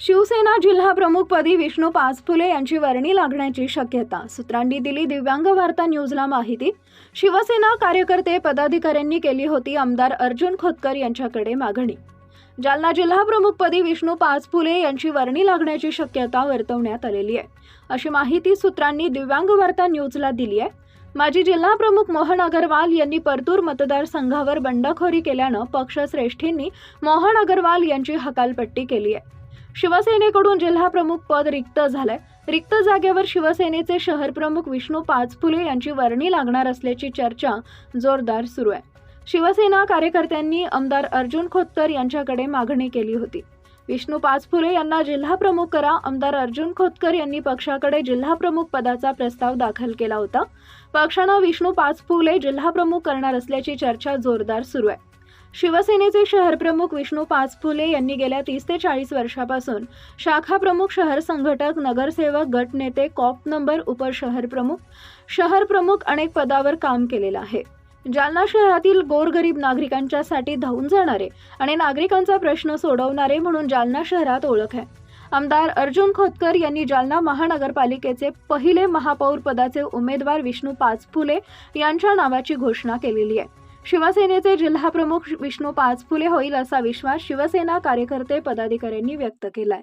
शिवसेना जिल्हा प्रमुखपदी विष्णू पाचफुले यांची वर्णी लागण्याची शक्यता. सूत्रांनी दिली दिव्यांग वार्ता न्यूजला माहिती. शिवसेना कार्यकर्ते पदाधिकाऱ्यांनी केली होती आमदार अर्जुन खोतकर यांच्याकडे मागणी. जालना जिल्हा प्रमुखपदी विष्णू पाचफुले यांची वर्णी लागण्याची शक्यता वर्तवण्यात आलेली आहे. अशी माहिती सूत्रांनी दिव्यांग वार्ता न्यूजला दिली आहे. माजी जिल्हा प्रमुख मोहन अगरवाल यांनी परतूर मतदारसंघावर बंडखोरी केल्यानं पक्षश्रेष्ठींनी मोहन अगरवाल यांची हकालपट्टी केली आहे. शिवसेनेकडून जिल्हा प्रमुख पद रिक्त झालंय. रिक्त जागेवर शिवसेनेचे शहर प्रमुख विष्णू पाचफुले यांची वर्णी लागणार असल्याची चर्चा जोरदार सुरू आहे. शिवसेना कार्यकर्त्यांनी आमदार अर्जुन खोतकर यांच्याकडे मागणी केली होती. विष्णू पाचफुले यांना जिल्हा प्रमुख करा आमदार अर्जुन खोतकर यांनी पक्षाकडे जिल्हा प्रमुख पदाचा प्रस्ताव दाखल केला होता. पक्षानं विष्णू पाचफुले जिल्हा प्रमुख करणार असल्याची चर्चा जोरदार सुरू आहे. शिवसेनेचे शहर प्रमुख विष्णू पाचफुले यांनी गेल्या तीस ते चाळीस वर्षापासून शाखा प्रमुख शहर संघटक नगरसेवक गट नेते कॉप नंबर उपशहर प्रमुख शहर प्रमुख अनेक पदावर काम केलेलं आहे. जालना शहरातील गोरगरीब नागरिकांच्यासाठी धावून जाणारे आणि नागरिकांचा प्रश्न सोडवणारे म्हणून जालना शहरात ओळख आहे. आमदार अर्जुन खोतकर यांनी जालना महानगरपालिकेचे पहिले महापौर पदाचे उमेदवार विष्णू पाचफुले यांच्या नावाची घोषणा केलेली आहे. शिवसेनेचे जिल्हा प्रमुख विष्णू पाचफुले होईल असा विश्वास शिवसेना कार्यकर्ते पदाधिकाऱ्यांनी व्यक्त केलाय.